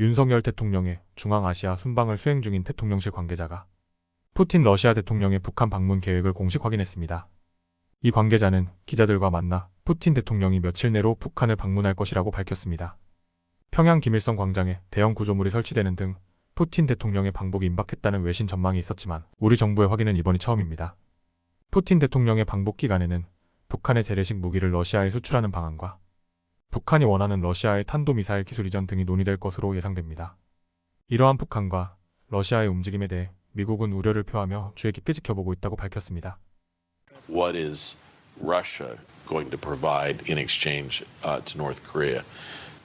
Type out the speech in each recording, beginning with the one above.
윤석열 대통령의 중앙아시아 순방을 수행 중인 대통령실 관계자가 푸틴 러시아 대통령의 북한 방문 계획을 공식 확인했습니다. 이 관계자는 기자들과 만나 푸틴 대통령이 며칠 내로 북한을 방문할 것이라고 밝혔습니다. 평양 김일성 광장에 대형 구조물이 설치되는 등 푸틴 대통령의 방북이 임박했다는 외신 전망이 있었지만 우리 정부의 확인은 이번이 처음입니다. 푸틴 대통령의 방북 기간에는 북한의 재래식 무기를 러시아에 수출하는 방안과 북한이 원하는 러시아의 탄도미사일 기술 이전 등이 논의될 것으로 예상됩니다. 이러한 북한과 러시아의 움직임에 대해 미국은 우려를 표하며 주의 깊게 지켜보고 있다고 밝혔습니다. what is Russia going to provide in exchange uh, to North Korea?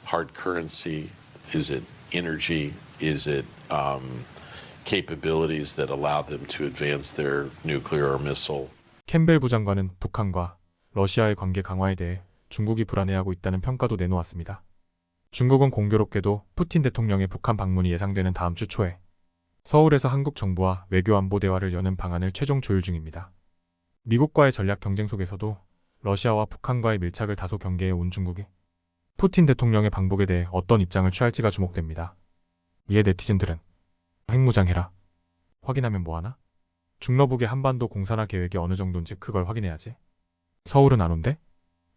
Hard currency? Is it energy? Is it um, capabilities that allow them to advance their nuclear or missile? 캠벨 부장관은 북한과 러시아의 관계 강화에 대해 중국이 불안해하고 있다는 평가도 내놓았습니다. 중국은 공교롭게도 푸틴 대통령의 북한 방문이 예상되는 다음 주 초에 서울에서 한국 정부와 외교안보 대화를 여는 방안을 최종 조율 중입니다. 미국과의 전략 경쟁 속에서도 러시아와 북한과의 밀착을 다소 경계해 온 중국이 푸틴 대통령의 방북에 대해 어떤 입장을 취할지가 주목됩니다. 이에 네티즌들은 핵무장해라. 확인하면 뭐하나? 중러북의 한반도 공산화 계획이 어느 정도인지 그걸 확인해야지. 서울은 안 온대?